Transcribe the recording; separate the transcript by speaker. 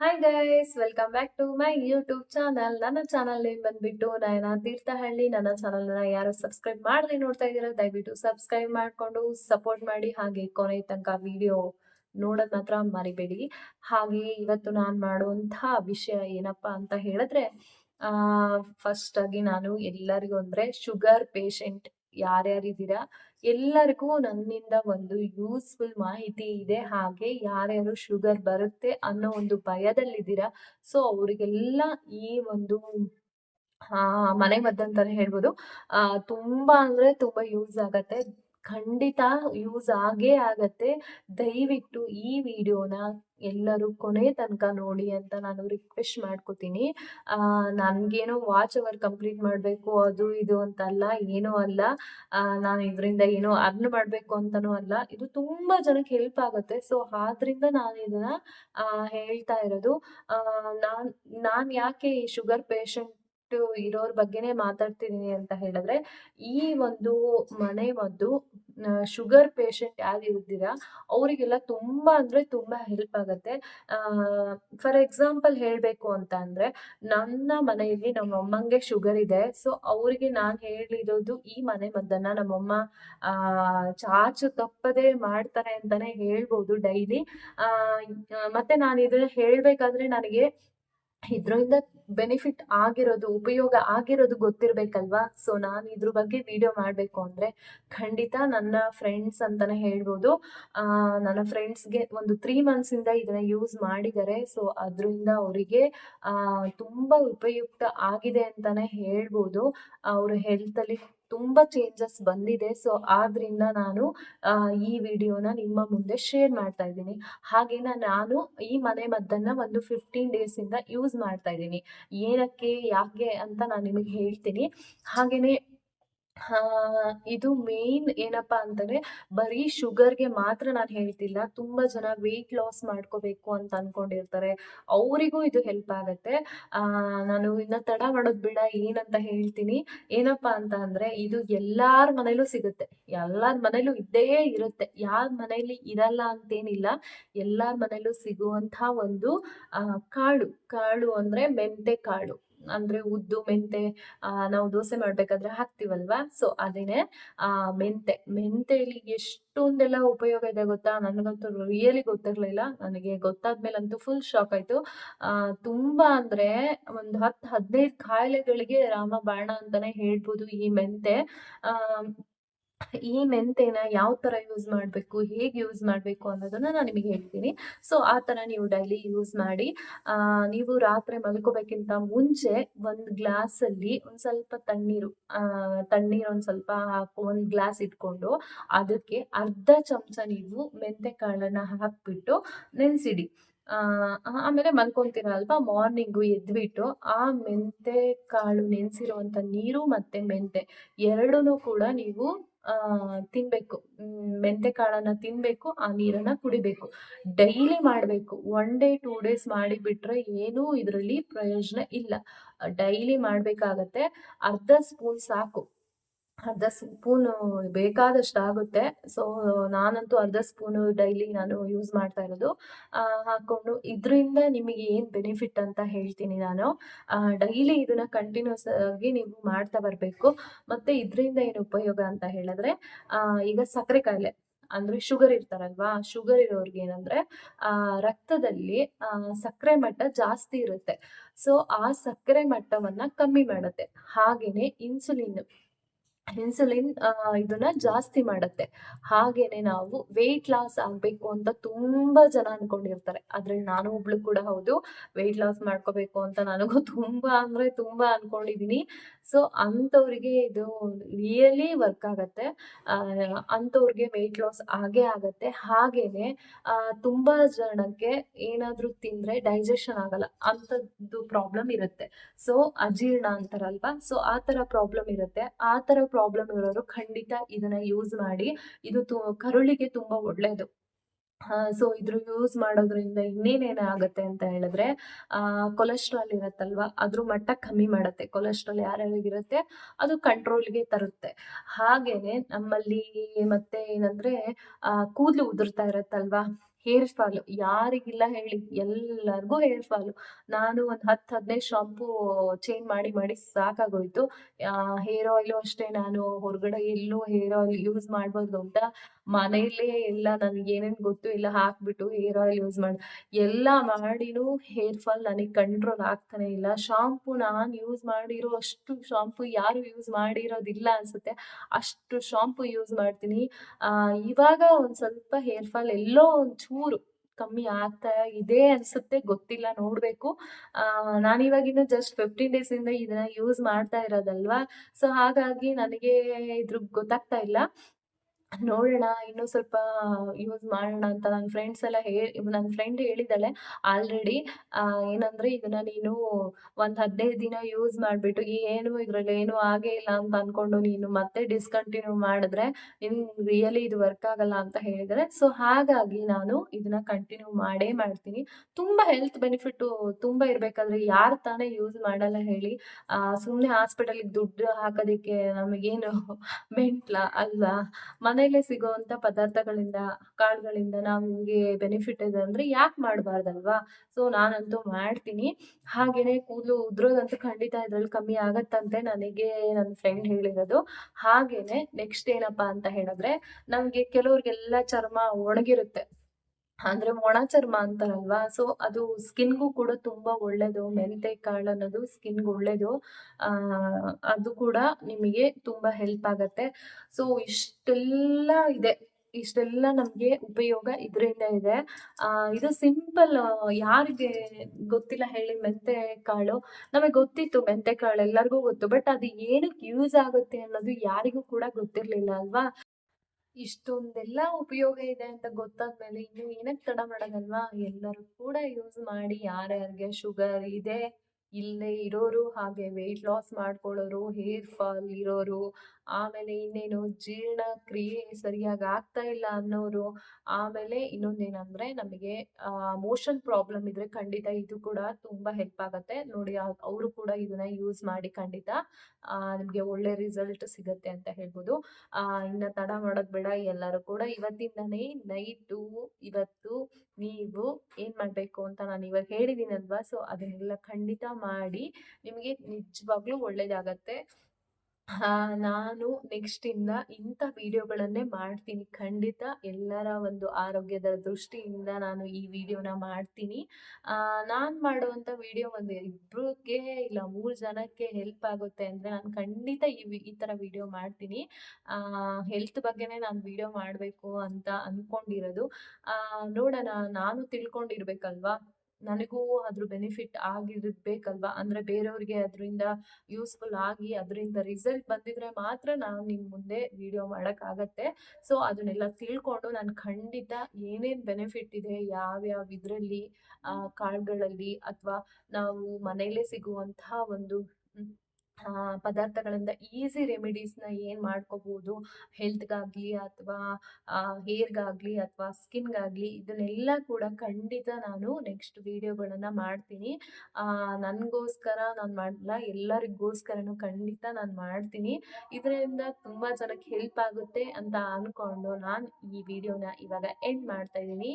Speaker 1: Hi guys welcome back to my YouTube channel ನನ್ನ channel name ಬಂದ್ಬಿಟ್ಟು ನಯನ ತೀರ್ಥಹಳ್ಳಿ. ನನ್ನ ಚಾನಲ್ನ ಯಾರು ಸಬ್ಸ್ಕ್ರೈಬ್ ಮಾಡದೆ ನೋಡ್ತಾ ಇದ್ದೀರಾ, ದಯವಿಟ್ಟು ಸಬ್ಸ್ಕ್ರೈಬ್ ಮಾಡಿಕೊಂಡು ಸಪೋರ್ಟ್ ಮಾಡಿ. ಹಾಗೆ ಕೊನೆ ತನಕ ವಿಡಿಯೋ ನೋಡೋದ್ ಮಾತ್ರ ಮರಿಬೇಡಿ. ಹಾಗೆ ಇವತ್ತು ನಾನು ಮಾಡುವಂತಹ ವಿಷಯ ಏನಪ್ಪಾ ಅಂತ ಹೇಳಿದ್ರೆ ಫಸ್ಟ್ ಆಗಿ ನಾನು ಎಲ್ಲರಿಗೂ ಅಂದ್ರೆ ಶುಗರ್ ಪೇಷಂಟ್ ಯಾರ್ಯಾರಿದ್ದೀರಾ ಎಲ್ಲರಿಗೂ ನನ್ನಿಂದ ಒಂದು ಯೂಸ್ಫುಲ್ ಮಾಹಿತಿ ಇದೆ. ಹಾಗೆ ಯಾರ್ಯಾರು ಶುಗರ್ ಬರುತ್ತೆ ಅನ್ನೋ ಒಂದು ಭಯದಲ್ಲಿದ್ದೀರಾ? ಸೊ ಅವರಿಗೆಲ್ಲ ಈ ಒಂದು, ಆ, ಮನೆ ಮದ್ದಂತಾನೆ ಹೇಳ್ಬೋದು. ತುಂಬಾ ಅಂದ್ರೆ ತುಂಬಾ ಯೂಸ್ ಆಗತ್ತೆ. ಖಂಡಿತ ಯೂಸ್ ಆಗೇ ಆಗತ್ತೆ. ದಯವಿಟ್ಟು ಈ ವಿಡಿಯೋನ ಎಲ್ಲರೂ ಕೊನೆ ತನಕ ನೋಡಿ ಅಂತ ನಾನು ರಿಕ್ವೆಸ್ಟ್ ಮಾಡ್ಕೋತೀನಿ. ನನಗೇನೋ ವಾಚ್ ಅವರ್ ಕಂಪ್ಲೀಟ್ ಮಾಡಬೇಕು, ಅದು ಇದು ಅಂತಲ್ಲ, ಏನೂ ಅಲ್ಲ. ನಾನು ಇದರಿಂದ ಏನೋ ಅರ್ನ್ ಮಾಡಬೇಕು ಅಂತನೂ ಅಲ್ಲ. ಇದು ತುಂಬ ಜನಕ್ಕೆ ಹೆಲ್ಪ್ ಆಗುತ್ತೆ. ಸೊ ಆದ್ರಿಂದ ನಾನು ಇದನ್ನ ಹೇಳ್ತಾ ಇರೋದು. ನಾನ್ ನಾನ್ ಯಾಕೆ ಈ ಶುಗರ್ ಪೇಷಂಟ್ ಇರೋರ್ ಬಗ್ಗೆನೇ ಮಾತಾಡ್ತಿದೀನಿ ಅಂತ ಹೇಳಿದ್ರೆ, ಈ ಒಂದು ಮನೆ ಮದ್ದು ಶುಗರ್ ಪೇಷಂಟ್ ಯಾರು ಇರ್ತೀರಾ ಅವರಿಗೆಲ್ಲ ತುಂಬಾ ಅಂದ್ರೆ ತುಂಬಾ ಹೆಲ್ಪ್ ಆಗುತ್ತೆ. ಫಾರ್ ಎಕ್ಸಾಂಪಲ್ ಹೇಳ್ಬೇಕು ಅಂತ ಅಂದ್ರೆ, ನನ್ನ ಮನೆಯಲ್ಲಿ ನಮ್ಮ ಅಮ್ಮಂಗೆ ಶುಗರ್ ಇದೆ. ಸೊ, ಅವರಿಗೆ ನಾನು ಹೇಳಿರೋದು ಈ ಮನೆ ಮದ್ದನ್ನ ನಮ್ಮಮ್ಮ, ಆ, ಚಾಚು ತಪ್ಪದೆ ಮಾಡ್ತಾರೆ ಅಂತಾನೆ ಹೇಳ್ಬೋದು ಡೈಲಿ. ಮತ್ತೆ ನಾನು ಇದನ್ನ ಹೇಳ್ಬೇಕಾದ್ರೆ ನನಗೆ ಇದ್ರಿಂದ ಬೆನಿಫಿಟ್ ಆಗಿರೋದು, ಉಪಯೋಗ ಆಗಿರೋದು ಗೊತ್ತಿರಬೇಕಲ್ವಾ? ಸೊ ನಾನು ಇದ್ರ ಬಗ್ಗೆ ವಿಡಿಯೋ ಮಾಡಬೇಕು ಅಂದರೆ ಖಂಡಿತ ನನ್ನ ಫ್ರೆಂಡ್ಸ್ ಅಂತಾನೆ ಹೇಳ್ಬೋದು. ನನ್ನ ಫ್ರೆಂಡ್ಸ್ಗೆ ಒಂದು ತ್ರೀ ಮಂತ್ಸ್ ಇಂದ ಇದನ್ನ ಯೂಸ್ ಮಾಡಿದ್ದಾರೆ. ಸೊ ಅದರಿಂದ ಅವರಿಗೆ ತುಂಬ ಉಪಯುಕ್ತ ಆಗಿದೆ ಅಂತಾನೆ ಹೇಳ್ಬೋದು. ಅವ್ರ ಹೆಲ್ತ್ ಅಲ್ಲಿ ತುಂಬಾ ಚೇಂಜಸ್ ಬಂದಿದೆ. ಸೊ ಆದ್ರಿಂದ ನಾನು ಈ ವಿಡಿಯೋನ ನಿಮ್ಮ ಮುಂದೆ ಶೇರ್ ಮಾಡ್ತಾ ಇದ್ದೀನಿ. ಹಾಗೇನ ನಾನು ಈ ಮನೆ ಮದ್ದನ್ನ ಒಂದು ಫಿಫ್ಟೀನ್ ಡೇಸ್ ಇಂದ ಯೂಸ್ ಮಾಡ್ತಾ ಇದ್ದೀನಿ. ಏನಕ್ಕೆ, ಯಾಕೆ ಅಂತ ನಾನು ನಿಮಗೆ ಹೇಳ್ತೀನಿ. ಹಾಗೇನೆ ಹಾ, ಇದು ಮೇನ್ ಏನಪ್ಪಾ ಅಂತಂದ್ರೆ ಬರೀ ಶುಗರ್ಗೆ ಮಾತ್ರ ನಾನು ಹೇಳ್ತಿಲ್ಲ, ತುಂಬಾ ಜನ ವೆಯ್ಟ್ ಲಾಸ್ ಮಾಡ್ಕೋಬೇಕು ಅಂತ ಅನ್ಕೊಂಡಿರ್ತಾರೆ. ಅವರಿಗೂ ಇದು ಹೆಲ್ಪ್ ಆಗತ್ತೆ. ಆ, ನಾನು ಇನ್ನ ತಡ ಮಾಡೋದ್ ಬಿಡ, ಏನಂತ ಹೇಳ್ತೀನಿ. ಏನಪ್ಪಾ ಅಂತ ಅಂದ್ರೆ ಇದು ಎಲ್ಲಾರ ಮನೇಲೂ ಸಿಗುತ್ತೆ. ಎಲ್ಲಾರ ಮನೇಲೂ ಇದ್ದೇ ಇರುತ್ತೆ. ಯಾರ ಮನೇಲಿ ಇರಲ್ಲ ಅಂತೇನಿಲ್ಲ. ಎಲ್ಲಾರ ಮನೇಲೂ ಸಿಗುವಂತ ಒಂದು ಕಾಳು. ಕಾಳು ಅಂದ್ರೆ ಮೆಂತೆ ಕಾಳು. ಅಂದ್ರೆ ಉದ್ದು, ಮೆಂತೆ ನಾವು ದೋಸೆ ಮಾಡ್ಬೇಕಾದ್ರೆ ಹಾಕ್ತಿವಲ್ವಾ? ಸೊ ಅದೇನೆ, ಆ, ಮೆಂತೆ. ಮೆಂತೆಲಿ ಎಷ್ಟೊಂದೆಲ್ಲ ಉಪಯೋಗ ಇದೆ ಗೊತ್ತಾ? ನನಗಂತೂ ರಿಯಲಿ ಗೊತ್ತಿರ್ಲಿಲ್ಲ. ನನಗೆ ಗೊತ್ತಾದ್ಮೇಲಂತೂ ಫುಲ್ ಶಾಕ್ ಆಯ್ತು. ಆ, ತುಂಬಾ ಅಂದ್ರೆ ಒಂದು ಹತ್ತು, ಹದಿನೈದು ಕಾಯಿಲೆಗಳಿಗೆ ರಾಮ ಬಾಣ ಅಂತಾನೆ ಹೇಳ್ಬೋದು ಈ ಮೆಂತೆ. ಆ ಈ ಮೆಂತೆನ ಯಾವ ಥರ ಯೂಸ್ ಮಾಡಬೇಕು, ಹೇಗೆ ಯೂಸ್ ಮಾಡಬೇಕು ಅನ್ನೋದನ್ನ ನಾನು ನಿಮಗೆ ಹೇಳ್ತೀನಿ. ಸೊ ಆ ಥರ ನೀವು ಡೈಲಿ ಯೂಸ್ ಮಾಡಿ ನೀವು ರಾತ್ರಿ ಮಲ್ಕೋಬೇಕಿಂತ ಮುಂಚೆ ಒಂದು ಗ್ಲಾಸಲ್ಲಿ ಒಂದು ಸ್ವಲ್ಪ ತಣ್ಣೀರು ತಣ್ಣೀರು ಒಂದು ಸ್ವಲ್ಪ ಒಂದು ಗ್ಲಾಸ್ ಇಟ್ಕೊಂಡು ಅದಕ್ಕೆ ಅರ್ಧ ಚಮಚ ನೀವು ಮೆಂತೆ ಕಾಳನ್ನು ಹಾಕ್ಬಿಟ್ಟು ನೆನೆಸಿಡಿ. ಆಮೇಲೆ ಮಲ್ಕೊಂತೀರ ಅಲ್ವಾ ಮಾರ್ನಿಂಗು ಎದ್ಬಿಟ್ಟು ಆ ಮೆಂತೆ ಕಾಳು ನೆನೆಸಿರುವಂಥ ನೀರು ಮತ್ತೆ ಮೆಂತೆ ಎರಡೂ ಕೂಡ ನೀವು ತಿನ್ಬೇಕು. ಮೆಂತೆ ಕಾಳನ್ನ ತಿನ್ಬೇಕು, ಆ ನೀರನ್ನ ಕುಡಿಬೇಕು. ಡೈಲಿ ಮಾಡಬೇಕು. ಒನ್ ಡೇ, ಟೂ ಡೇಸ್ ಮಾಡಿಬಿಟ್ರೆ ಏನೂ ಇದರಲ್ಲಿ ಪ್ರಯೋಜನ ಇಲ್ಲ. ಡೈಲಿ ಮಾಡಬೇಕಾಗತ್ತೆ. ಅರ್ಧ ಸ್ಪೂನ್ ಸಾಕು. ಅರ್ಧ ಸ್ಪೂನು ಬೇಕಾದಷ್ಟು ಆಗುತ್ತೆ. ಸೊ ನಾನಂತೂ ಅರ್ಧ ಸ್ಪೂನು ಡೈಲಿ ನಾನು ಯೂಸ್ ಮಾಡ್ತಾ ಇರೋದು. ಹಾಕೊಂಡು ಇದರಿಂದ ನಿಮಗೆ ಏನು ಬೆನಿಫಿಟ್ ಅಂತ ಹೇಳ್ತೀನಿ ನಾನು. ಡೈಲಿ ಇದನ್ನ ಕಂಟಿನ್ಯೂಸ್ ಆಗಿ ನೀವು ಮಾಡ್ತಾ ಬರಬೇಕು. ಮತ್ತೆ ಇದರಿಂದ ಏನು ಉಪಯೋಗ ಅಂತ ಹೇಳಿದ್ರೆ ಈಗ ಸಕ್ಕರೆ ಕಾಯಿಲೆ ಅಂದ್ರೆ ಶುಗರ್ ಇರ್ತಾರಲ್ವಾ ಶುಗರ್ ಇರೋರ್ಗೆ ಏನಂದ್ರೆ ರಕ್ತದಲ್ಲಿ ಸಕ್ಕರೆ ಮಟ್ಟ ಜಾಸ್ತಿ ಇರುತ್ತೆ. ಸೊ ಆ ಸಕ್ಕರೆ ಮಟ್ಟವನ್ನ ಕಮ್ಮಿ ಮಾಡುತ್ತೆ. ಹಾಗೇನೆ ಇನ್ಸುಲಿನ್ ಇನ್ಸುಲಿನ್ ಇದನ್ನ ಜಾಸ್ತಿ ಮಾಡುತ್ತೆ. ಹಾಗೇನೆ ನಾವು ವೆಯ್ಟ್ ಲಾಸ್ ಆಗ್ಬೇಕು ಅಂತ ತುಂಬಾ ಜನ ಅನ್ಕೊಂಡಿರ್ತಾರೆ. ಆದ್ರೆ ನಾನು ಒಬ್ಳು ಕೂಡ ಹೌದು ವೆಯ್ಟ್ ಲಾಸ್ ಮಾಡ್ಕೋಬೇಕು ಅಂತ ನನಗೂ ತುಂಬಾ ಅಂದ್ರೆ ತುಂಬಾ ಅನ್ಕೊಂಡಿದೀನಿ. ಸೊ ಅಂಥವ್ರಿಗೆ ಇದು ರಿಯಲಿ ವರ್ಕ್ ಆಗತ್ತೆ. ಅಂಥವ್ರಿಗೆ ವೆಯ್ಟ್ ಲಾಸ್ ಆಗೇ ಆಗತ್ತೆ. ಹಾಗೇನೆ ತುಂಬಾ ಜನಕ್ಕೆ ಏನಾದ್ರೂ ತಿಂದ್ರೆ ಡೈಜೆಷನ್ ಆಗಲ್ಲ. ಅಂಥದ್ದು ಪ್ರಾಬ್ಲಮ್ ಇರುತ್ತೆ. ಸೊ ಅಜೀರ್ಣ ಅಂತಾರಲ್ವಾ ಸೊ ಆ ತರ ಪ್ರಾಬ್ಲಮ್ ಇರುತ್ತೆ. ಆ ತರ ಪ್ರಾಬ್ಲಮ್ ಇರೋರು ಖಂಡಿತ ಇದನ್ನ ಯೂಸ್ ಮಾಡಿ, ಇದು ಕರುಳಿಗೆ ತುಂಬಾ ಒಳ್ಳೇದು. ಸೊ ಇದ್ರ ಯೂಸ್ ಮಾಡೋದ್ರಿಂದ ಇನ್ನೇನೇನ ಆಗುತ್ತೆ ಅಂತ ಹೇಳಿದ್ರೆ, ಆ ಕೊಲೆಸ್ಟ್ರಾಲ್ ಇರತ್ತಲ್ವಾ? ಅದ್ರ ಮಟ್ಟ ಕಮ್ಮಿ ಮಾಡುತ್ತೆ. ಕೊಲೆಸ್ಟ್ರಾಲ್ ಯಾರ್ಯಾರಿಗಿರುತ್ತೆ ಅದು ಕಂಟ್ರೋಲ್ಗೆ ತರುತ್ತೆ. ಹಾಗೇನೆ ನಮ್ಮಲ್ಲಿ ಮತ್ತೆ ಏನಂದ್ರೆ ಕೂದಲು ಉದುರ್ತಾ ಇರತ್ತಲ್ವಾ? ಹೇರ್ ಫಾಲ್ ಯಾರಿಗಿಲ್ಲ ಹೇಳಿ, ಎಲ್ಲರಿಗೂ ಹೇರ್ ಫಾಲ್ ನಾನು ಒಂದು ಹತ್ತು ಹದಿನೈದು ಶಾಂಪು ಚೇಂಜ್ ಮಾಡಿ ಮಾಡಿ ಸಾಕಾಗೋಯ್ತು. ಹೇರ್ ಆಯಿಲು ಅಷ್ಟೇ ನಾನು ಹೊರಗಡೆ ಎಲ್ಲೂ ಹೇರ್ ಆಯಿಲ್ ಯೂಸ್ ಮಾಡ್ಬಾರ್ದು ಅಂತ ಮನೆಯಲ್ಲೇ ಎಲ್ಲ ನನಗೆ ಏನೇನು ಗೊತ್ತು ಇಲ್ಲ, ಹಾಕ್ಬಿಟ್ಟು ಹೇರ್ ಆಯಿಲ್ ಯೂಸ್ ಮಾಡಿ, ಎಲ್ಲ ಮಾಡಿನೂ ಹೇರ್ ಫಾಲ್ ನನಗೆ ಕಂಟ್ರೋಲ್ ಆಗ್ತಾನೆ ಇಲ್ಲ. ಶಾಂಪು ನಾನು ಯೂಸ್ ಮಾಡಿರೋ ಅಷ್ಟು ಶಾಂಪು ಯಾರು ಯೂಸ್ ಮಾಡಿರೋದಿಲ್ಲ ಅನ್ಸುತ್ತೆ. ಅಷ್ಟು ಶಾಂಪು ಯೂಸ್ ಮಾಡ್ತೀನಿ. ಇವಾಗ ಒಂದು ಸ್ವಲ್ಪ ಹೇರ್ ಫಾಲ್ ಎಲ್ಲೋ ಒಂಚೂರು ಕಮ್ಮಿ ಆಗ್ತಾ ಇದೆ ಅನ್ಸುತ್ತೆ, ಗೊತ್ತಿಲ್ಲ, ನೋಡಬೇಕು. ನಾನಿವಾಗಿನ ಜಸ್ಟ್ ಫಿಫ್ಟೀನ್ ಇಂದ ಇದನ್ನ ಯೂಸ್ ಮಾಡ್ತಾ ಇರೋದಲ್ವಾ? ಸೊ, ಹಾಗಾಗಿ ನನಗೆ ಇದ್ರ ಗೊತ್ತಾಗ್ತಾ ಇಲ್ಲ. ನೋಡೋಣ, ಇನ್ನೂ ಸ್ವಲ್ಪ ಯೂಸ್ ಮಾಡೋಣ ಅಂತ ನನ್ನ ಫ್ರೆಂಡ್ಸ್ ಎಲ್ಲ ಹೇಳಿ ನನ್ನ ಫ್ರೆಂಡ್ ಹೇಳಿದ್ದಾಳೆ, ಆಲ್ರೆಡಿ ಏನಂದ್ರೆ ಇದನ್ನ ನೀನು ಒಂದು ಹದಿನೈದು ದಿನ ಯೂಸ್ ಮಾಡಿಬಿಟ್ಟು, ಏನು ಇದರಲ್ಲಿ ಏನೂ ಆಗೇ ಇಲ್ಲ ಅಂತ ಅಂದ್ಕೊಂಡು ನೀನು ಮತ್ತೆ ಡಿಸ್ಕಂಟಿನ್ಯೂ ಮಾಡಿದ್ರೆ ನಿನ್ ರಿಯಲಿ ಇದು ವರ್ಕ್ ಆಗಲ್ಲ ಅಂತ ಹೇಳಿದರೆ. ಸೊ ಹಾಗಾಗಿ ನಾನು ಇದನ್ನ ಕಂಟಿನ್ಯೂ ಮಾಡೇ ಮಾಡ್ತೀನಿ. ತುಂಬ ಹೆಲ್ತ್ ಬೆನಿಫಿಟ್ಟು ತುಂಬ ಇರಬೇಕಾದ್ರೆ ಯಾರು ತಾನೇ ಯೂಸ್ ಮಾಡಲ್ಲ ಹೇಳಿ ಸುಮ್ಮನೆ ಹಾಸ್ಪಿಟಲಿಗೆ ದುಡ್ಡು ಹಾಕೋದಕ್ಕೆ ನಮಗೇನು ಮೆಂಟ್ಲ ಅಲ್ವಾ? ಮನೆಯಲ್ಲೇ ಸಿಗುವಂತ ಪದಾರ್ಥಗಳಿಂದ, ಕಾಳುಗಳಿಂದ ನಮಗೆ ಬೆನಿಫಿಟ್ ಇದೆ ಅಂದ್ರೆ ಯಾಕೆ ಮಾಡಬಾರ್ದಲ್ವಾ? ಸೊ ನಾನಂತೂ ಮಾಡ್ತೀನಿ. ಹಾಗೇನೆ ಕೂದಲು ಉದ್ರೋದಂತೂ ಖಂಡಿತ ಇದ್ರಲ್ಲಿ ಕಮ್ಮಿ ಆಗತ್ತಂತೆ ನನಗೆ ನನ್ನ ಫ್ರೆಂಡ್ ಹೇಳಿರೋದು. ಹಾಗೇನೆ ನೆಕ್ಸ್ಟ್ ಏನಪ್ಪಾ ಅಂತ ಹೇಳಿದ್ರೆ, ನಮಗೆ ಕೆಲವ್ರಿಗೆಲ್ಲ ಚರ್ಮ ಒಣಗಿರುತ್ತೆ. ಅಂದ್ರೆ ಒಣ ಚರ್ಮ ಅಂತಾರಲ್ವಾ? ಸೊ ಅದು ಸ್ಕಿನ್ಗೂ ಕೂಡ ತುಂಬಾ ಒಳ್ಳೇದು. ಮೆಂತೆ ಕಾಳು ಅನ್ನೋದು ಸ್ಕಿನ್ಗೆ ಒಳ್ಳೇದು. ಅದು ಕೂಡ ನಿಮಗೆ ತುಂಬಾ ಹೆಲ್ಪ್ ಆಗತ್ತೆ. ಸೊ ಇಷ್ಟೆಲ್ಲ ಇದೆ. ಇಷ್ಟೆಲ್ಲ ನಮಗೆ ಉಪಯೋಗ ಇದರಿಂದ ಇದೆ. ಇದು ಸಿಂಪಲ್ ಯಾರಿಗೆ ಗೊತ್ತಿಲ್ಲ ಹೇಳಿ ಮೆಂತೆ ಕಾಳು. ನಮಗೆ ಗೊತ್ತಿತ್ತು ಮೆಂತೆ ಕಾಳು ಎಲ್ಲರಿಗೂ ಗೊತ್ತು. ಬಟ್ ಅದು ಏನಕ್ಕೆ ಯೂಸ್ ಆಗುತ್ತೆ ಅನ್ನೋದು ಯಾರಿಗೂ ಕೂಡ ಗೊತ್ತಿರ್ಲಿಲ್ಲ ಅಲ್ವಾ? ಇಷ್ಟೊಂದೆಲ್ಲ ಉಪಯೋಗ ಇದೆ ಅಂತ ಗೊತ್ತಾದ್ಮೇಲೆ ಇನ್ನು ಏನಕ್ಕೆ ತಡ ಮಾಡೋದಲ್ವಾ? ಎಲ್ಲರೂ ಕೂಡ ಯೂಸ್ ಮಾಡಿ, ಯಾರ್ಯಾರಿಗೆ ಶುಗರ್ ಇದೆ ಇಲ್ಲೇ ಇರೋರು ಹಾಗೆ ವೆಯ್ಟ್ ಲಾಸ್ ಮಾಡ್ಕೊಳ್ಳೋರು ಹೇರ್ ಫಾಲ್ ಇರೋರು, ಆಮೇಲೆ ಇನ್ನೇನು ಜೀರ್ಣ ಕ್ರಿಯೆ ಸರಿಯಾಗಿ ಆಗ್ತಾ ಇಲ್ಲ ಅನ್ನೋರು, ಆಮೇಲೆ ಇನ್ನೊಂದೇನಂದ್ರೆ ನಮಗೆ ಮೋಷನ್ ಪ್ರಾಬ್ಲಮ್ ಇದ್ರೆ ಖಂಡಿತ ಇದು ಕೂಡ ತುಂಬಾ ಹೆಲ್ಪ್ ಆಗುತ್ತೆ. ನೋಡಿ ಅವರು ಕೂಡ ಇದನ್ನ ಯೂಸ್ ಮಾಡಿ ಖಂಡಿತ ನಿಮಗೆ ಒಳ್ಳೆ ರಿಸಲ್ಟ್ ಸಿಗತ್ತೆ ಅಂತ ಹೇಳ್ಬೋದು. ಇನ್ನ ತಡ ಮಾಡೋದ್ ಬೇಡ, ಎಲ್ಲರೂ ಕೂಡ ಇವತ್ತಿಂದನೇ ನೈಟು, ಇವತ್ತು ನೀವು ಏನ್ ಮಾಡ್ಬೇಕು ಅಂತ ನಾನು ಇವಾಗ ಹೇಳಿದೀನಲ್ವಾ? ಸೊ ಅದನ್ನೆಲ್ಲ ಖಂಡಿತ ಮಾಡಿ ನಿಮಗೆ ನಿಜವಾಗ್ಲೂ ಒಳ್ಳೇದಾಗತ್ತೆ. ನಾನು ನೆಕ್ಸ್ಟಿಂದ ಇಂಥ ವಿಡಿಯೋಗಳನ್ನೇ ಮಾಡ್ತೀನಿ. ಖಂಡಿತ ಎಲ್ಲರ ಒಂದು ಆರೋಗ್ಯದ ದೃಷ್ಟಿಯಿಂದ ನಾನು ಈ ವಿಡಿಯೋನ ಮಾಡ್ತೀನಿ. ನಾನು ಮಾಡುವಂಥ ವಿಡಿಯೋ ಒಂದು ಇಬ್ಬರಿಗೆ ಇಲ್ಲ ಮೂರು ಜನಕ್ಕೆ ಹೆಲ್ಪ್ ಆಗುತ್ತೆ ಅಂದರೆ ನಾನು ಖಂಡಿತ ಈ ಈ ಥರ ವಿಡಿಯೋ ಮಾಡ್ತೀನಿ. ಹೆಲ್ತ್ ಬಗ್ಗೆನೇ ನಾನು ವಿಡಿಯೋ ಮಾಡಬೇಕು ಅಂತ ಅಂದ್ಕೊಂಡಿರೋದು ನೋಡೋಣ, ನಾನು ತಿಳ್ಕೊಂಡಿರ್ಬೇಕಲ್ವಾ? ನನಗೂ ಅದ್ರ ಬೆನಿಫಿಟ್ ಆಗಿರ್ಬೇಕಲ್ವಾ? ಅಂದ್ರೆ ಬೇರೆಯವ್ರಿಗೆ ಅದರಿಂದ ಯೂಸ್ಫುಲ್ ಆಗಿ ಅದರಿಂದ ರಿಸಲ್ಟ್ ಬಂದಿದ್ರೆ ಮಾತ್ರ ನಾನು ನಿಮ್ಮ ಮುಂದೆ ವಿಡಿಯೋ ಮಾಡೋಕ್ಕಾಗತ್ತೆ. ಸೊ ಅದನ್ನೆಲ್ಲ ತಿಳ್ಕೊಂಡು ನಾನು ಖಂಡಿತ ಏನೇನು ಬೆನಿಫಿಟ್ ಇದೆ, ಯಾವ್ಯಾವ ಇದರಲ್ಲಿ ಕಾರ್ಡ್ಗಳಲ್ಲಿ ಅಥವಾ ನಾವು ಮನೆಯಲ್ಲೇ ಸಿಗುವಂತಹ ಒಂದು ಪದಾರ್ಥಗಳಿಂದ ಈಸಿ ರೆಮಿಡೀಸ್ನ ಏನು ಮಾಡ್ಕೋಬೋದು? ಹೆಲ್ತ್ಗಾಗಲಿ ಅಥವಾ ಹೇರ್ಗಾಗಲಿ ಅಥವಾ ಸ್ಕಿನ್ಗಾಗಲಿ ಇದನ್ನೆಲ್ಲ ಕೂಡ ಖಂಡಿತ ನಾನು ನೆಕ್ಸ್ಟ್ ವಿಡಿಯೋಗಳನ್ನು ಮಾಡ್ತೀನಿ. ನನಗೋಸ್ಕರ ನಾನು ಮಾಡಲ್ಲ ಎಲ್ಲರಿಗೋಸ್ಕರನೂ ಖಂಡಿತ ನಾನು ಮಾಡ್ತೀನಿ. ಇದರಿಂದ ತುಂಬ ಜನಕ್ಕೆ ಹೆಲ್ಪ್ ಆಗುತ್ತೆ ಅಂತ ಅಂದ್ಕೊಂಡು ನಾನು ಈ ವಿಡಿಯೋನ ಇವಾಗ ಎಂಡ್ ಮಾಡ್ತಾ ಇದ್ದೀನಿ.